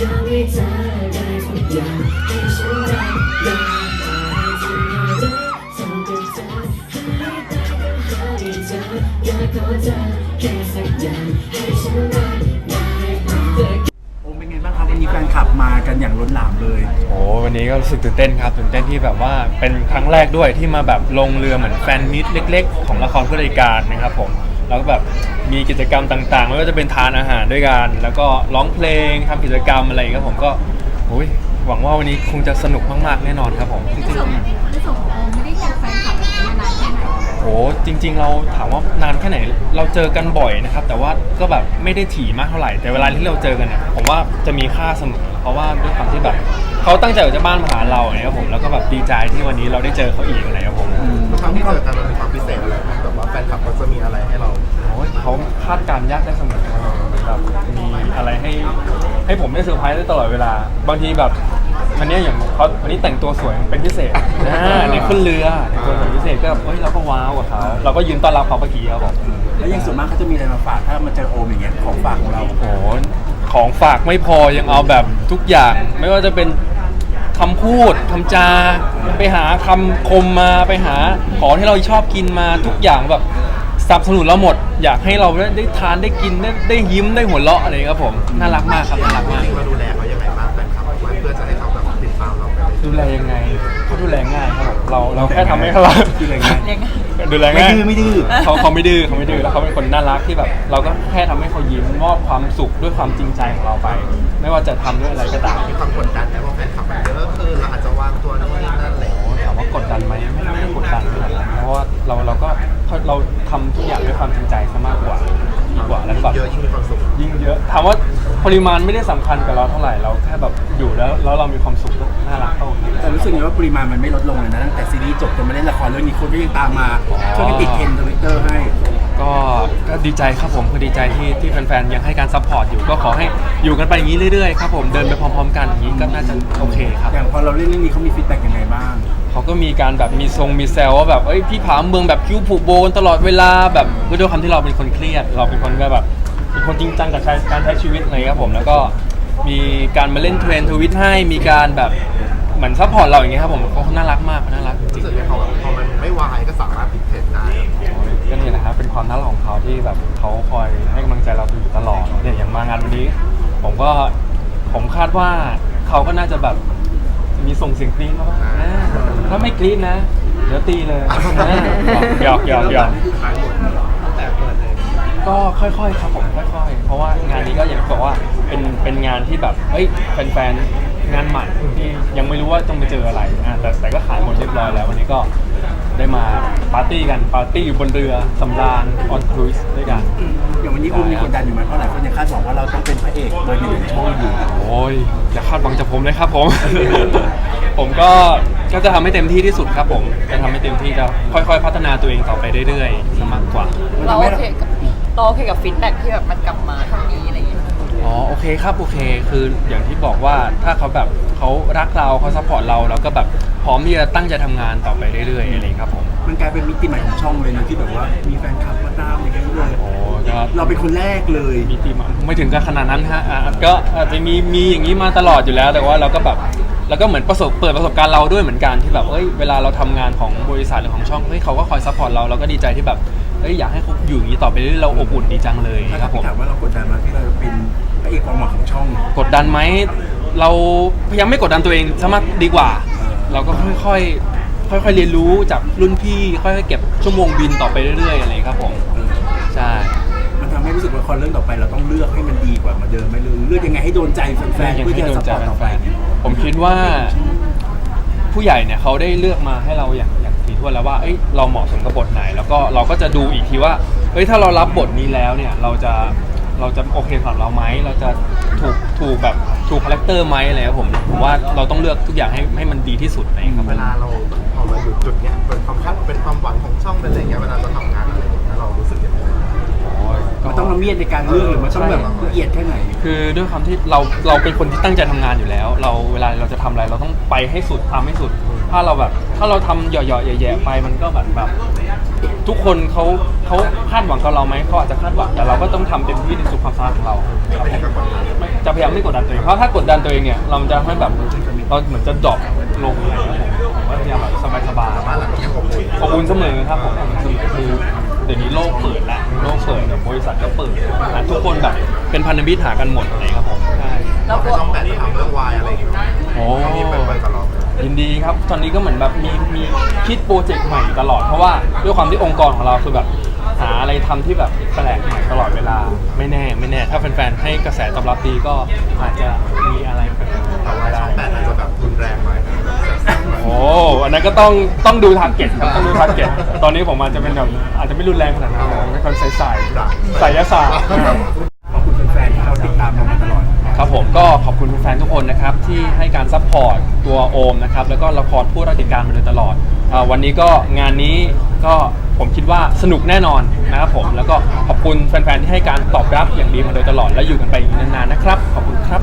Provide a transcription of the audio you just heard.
ยอมให้เธอได้ทุกอย่างให้ฉันได้ยอมอยากขอเธอแค่สักอย่างให้ฉันได้โอ้เป็นไงบ้างครับวันนี้แฟนคลับมากันอย่างล้นหลามเลยโอ้วันนี้ก็รู้สึกตื่นเต้นครับตื่นเต้นที่แบบว่าเป็นครั้งแรกด้วยที่มาแบบลงเรือเหมือนแฟนมิตรเล็ก ๆ ของละครเพื่อรายการนะครับผมแล้วก็แบบ มีกิจกรรมต่างๆไม่ว่าจะเป็นทานอาหารด้วยกัน แล้วก็ร้องเพลงทำกิจกรรมอะไรอย่างเงี้ยครับผมก็โอ้ยหวังว่าวันนี้คงจะสนุกมากๆแน่นอนครับผมจในริงส่วนในส่วนของโอมไม่ได้เจอแฟนคลับแบบนี้มานานแค่ไหนๆโอ้จริง ๆ เราถามว่านานแค่ไหน เราเจอกันบ่อยนะครับ แต่ว่าก็แบบไม่ได้ถี่มากเท่าไหร่แต่เวลาที่เราเจอกันเนี่ยผมว่าจะมีค่าเสมอ เพราะว่าด้วยความที่แบบเขาตั้งใจจะบ้านมาหาเราเนี่ยครับผมแล้วก็แบบดีใจที่วันนี้เราได้เจอเขาอีกอะไรครับผม ทุกครั้งที่เจอกัน ให้ผมได้เซอร์ไพรส์ได้ตลอดเวลา บางทีแบบวันนี้อย่างเขาวันนี้แต่งตัวสวยเป็นพิเศษนะในขึ้นเรือในตัวเป็นพิเศษก็เฮ้ยเราก็ว้าวกับเขาเราก็ยืนต้อนรับเขาเมื่อกี้ครับผมแล้วอยังส่วนมากเขาจะมีอะไรมาฝากถ้ามาเจอโอมอย่างเงี้ยของฝากของเราโอ้โหของฝากไม่พอยังเอาแบบทุกอย่าง ไม่ว่าจะเป็นคำพูดคำจา ไปหาคำคมมาไปหาของที่เราชอบกินมาทุกอย่างแบบ สนับสนุนเราหมด อยากให้เราได้ได้ทานได้กินได้ได้ยิ้มได้หัวเราะอะไรครับผมน่ารักมากครับน่ารักมากจริงๆเราดูแลเขายังไงบ้างแฟนคลับไว้เพื่อจะให้เขาแบบติดตามเราไปเลยดูแลยังไงเขาดูแลง่ายครับผมเราเราแค่ทำให้เขาดูแลง่ายดูแลไม่ง่ายดื้อไม่ดื้อเขาเขาไม่ดื้อเขาไม่ดื้อแล้วเขาเป็นคนน่ารักที่แบบ เราก็แค่ทำให้เขายิ้มมอบความสุขด้วยความจริงใจของเราไป ไม่ว่าจะทำด้วยอะไรก็ตาม มีความกดดันไหมว่าแฟนคลับมันเยอะขึ้นเราอาจจะวางตัวโน่นนี่นั่นแหละถาม ว่ากดดันไหมไม่ไม่ได้กดดันขนาดนั้นเพราะว่าเราเราก็เราทำทุกอย่างด้วยความจริงใจซะมากกว่าดีกว่าแล้วก็แบบ เยอะยิ่งมีความสุขยิ่งเยอะถามว่าปริมาณไม่ได้สำคัญกับเราเท่าไหร่เราแค่แบบอยู่แล้วแล้วเรามีความสุขก็น่ารักเท่านี้แต่รู้สึกไงว่าปริมาณมันไม่ลดลงเลยนะตั้งแต่ซีรีส์จบจนมาเล่นละครเรื่องนี้คนก็ยังตามมาช่วยกันติดเทรนด์ทวิตเตอร์ให้ ก็ก็ดีใจครับผมก็ดีใจที่ที่แฟนๆยังให้การซัพพอร์ตอยู่ก็ขอให้อยู่กันไปอย่างนี้เรื่อยๆครับผมเดินไปพร้อมๆกันอย่างนี้ก็น่าจะโอเคครับ อย่างพอเราเล่นเรื่องนี้เขามีฟีดแบ็กยังไงบ้าง เขาก็มีการแบบมีทรงมีแซวว่าแบบเอ้ยพี่ผาเมืองแบบคิ้วผูกโบนตลอดเวลาแบบด้วยความที่เราเป็นคนเครียด เราเป็นคนก็แบบเป็นคนจริงจังกับการการใช้ชีวิตอะไรครับผมแล้วก็มีการมาเล่นเทรนทวิตให้มีการแบบเหมือนซัพพอร์ตเราอย่างเงี้ยครับผมเขาน่ารักมากเขาน่ารักจริรู้งสึกว่าพอพอมันไม่วายก็สามารถติดเทรนด์ได้ๆก็นี่แหละครับเป็นความน่ารักของเขาที่แบบเขาคอยให้กำลังใจเราอยู่ตลอดเนี่ยอย่างมางานวันนี้ ผมก็ผมคาดว่าเขาก็น่าจะแบบมีส่งเสียงกรี๊ดมาบ้างนะ ถ้าไม่กรี๊ดนะ เดี๋ยวตีเลยนะหยอกหยอกหยอกขายหมดตั้งแต่เปิดเลย ก็ค่อยๆครับผมค่อยๆ เพราะว่างานนี้ก็อย่างที่บอกว่าเป็นเป็นงานที่แบบเฮ้ยแฟนๆงานใหม่ที่ยังไม่รู้ว่าต้องไปเจออะไรอะแต่แต่ก็ขายหมดเรียบร้อยแล้ววันนี้ก็ได้มาปาร์ตี้กันปาร์ตี้อยู่บนเรือสำราญออนครูซด้วยกัน อย่างวันนี้อุ้มมีกดดันอยู่ไหมเพราะหลายคนยังคาดหวังว่าเราต้องเป็นพระเอกเบอร์หนึ่งในช่องอยู่โอ้ยอย่าคาดหวังจากผมเลยครับผม ผมก็ก็จะทำให้เต็มที่ที่สุดครับผมจะทำให้เต็มที่จะค่อยๆ พัฒนาตัวเองต่อไปเรื่อยๆซะมากกว่า เราโอเคกับเราโอเคกับฟีดแบ็กที่แบบมันกลับมาเท่านี้อะไรอย่างเงี้ยอ๋อโอเคครับโอเคคืออย่างที่บอกว่าถ้าเขาแบบเขารักเราเขาซัพพอร์ตเราเราก็แบบพร้อมที่จะตั้งใจทำงานต่อไปเรื่อยๆอะไรครับผมมันกลายเป็นมิติใหม่ของช่องเลยนะที่แบบว่ามีแฟนคลับมาตามอย่างเงี้ยเลยโอ้ก็ เราเป็นคนแรกเลย มีทีมไม่ถึงกับขนาดนั้นฮะอะก็อาจจะมีมีอย่างนี้มาตลอดอยู่แล้ว แต่ว่าเราก็แบบ แล้วก็เหมือนประสบเปิดประสบการณ์เราด้วยเหมือนกันที่แบบเอ้ยเวลาเราทำงานของบริษัทหรือของช่องเฮ้ยเขาก็คอยซัพพอร์ตเราเราก็ดีใจที่แบบเอ้ยอยากให้เขาอยู่อย่างนี้ต่อไปเรื่อยๆเราอบอุ่นดีจังเลยถ้าครับผมถามว่าเรากดดันมากที่เราจะเป็นพระเอกความหวังของช่อง กดดันไหมเราพยายามไม่กดดันตัวเองซะมากดีกว่า เราก็ค่อยๆ ค่อยๆ เรียนรู้จากรุ่นพี่ค่อยๆ เก็บชั่วโมงบินต่อไปเรื่อยๆ อะไรครับผม เออ ใช่ มันทำให้รู้สึกว่าคอนเรื่องต่อไปเราต้องเลือกให้มันดีกว่ามาเดิมไหมหรือเลือกยังไงให้โดนใจแฟนๆยังเพื่อให้ที่โดจะนซัพใจพอร์ตต่อแฟไปนๆ ผมคิดว่าผู้ใหญ่เนี่ยเขาได้เลือกมาให้เราอย่างอย่างถี่ถ้วนแล้วว่าเอ้ยเราเหมาะสมกับบทไหน แล้วก็เราก็จะดูอีกทีว่าเอ้ยถ้าเรารับบทนี้แล้วเนี่ยเราจะเราจะโอเคสำหรับเราไหมเราจะถูกถูกแบบถูกคาแรคเตอร์ไหมอะไรครับผมผมว่าเราต้องเลือกทุกอย่างให้ให้มันดีที่สุดนะครับ เวลาเรา เมียดในการเลือกหรือมันต้องแบบละเอียดแค่ไหน คือด้วยความที่เราเราเป็นคนที่ตั้งใจทำงานอยู่แล้ว เราเวลาเราจะทำอะไรเราต้องไปให้สุดทำให้สุด ถ้าเราแบบ ถ้าเราทำเหยาะๆแย่ๆไปมันก็แบบแบบ ทุกกคนเขาเขาคาดหวังกับเราไหมเขาอาจจะคาดหวังแต่เราก็ต้องทำเต็มที่ในสุดความสามารถของเราไม่ได้กดดันไม่จะพยายามไม่กดดันตัวเองเพราะถ้ากดดันตัวเองเนี่ยเราจะให้แบบเราเหมือนจะดรอปลงอะไรอย่างเงี้ยผมผมก็พยายามแบบสบายๆบ้านหลังนี้ยังอบอุ่นขอบคุณเสมอครับผมขอบคุณเสมอคือ เดี๋ยวนี้โลกเปิดแล้วโลกเปิดแบบบริษัทก็เปิดอะทุกคนแบบเป็นพันธมิตรหากันหมดเลยครับผมใช่แล้วให้กลัวช่องแปดทำเรื่องวายอะไรอย่างเงี้ยโอ้มีเปิดเปิดกับเรายินดีครับ ตอนนี้ก็เหมือนแบบมีมีคิดโปรเจกต์ใหม่ตลอด เพราะว่าด้วยความที่องค์กรของเราคือแบบหาอะไรทำที่แบบแปลกใหม่ตลอดเวลา ไม่แน่ไม่แน่ ถ้าแฟนๆให้กระแสตอบรับดีก็อาจจะมีอะไรแปลกๆแต่ว่าช่ได้องแปดอาจจะ อยโอ้อันนั้นก็ต้องต้องดูทาร์เก็ตครับต้องดูทาร์เก็ตตอนนี้ผมอาจจะเป็นแบบอาจจะไม่รุนแรงขนาดนั้นเป็นคนใสๆใสยศาสตร์ขอบคุณแฟนๆที่เราติดตามเรามาตลอด ครับผมก็ขอบคุณแฟนๆทุกคนนะครับที่ให้การซัพพอร์ตตัวโอมนะครับแล้วก็ละครผู้รักติดการมาโดยตลอดอาวันนี้ก็งานนี้ก็ผมคิดว่าสนุกแน่นอนนะครับผมแล้วก็ขอบคุณแฟนๆที่ให้การตอบรับอย่างดีมาโดยตลอดและอยู่กันไปอีกนานๆนะครับขอบคุณครับ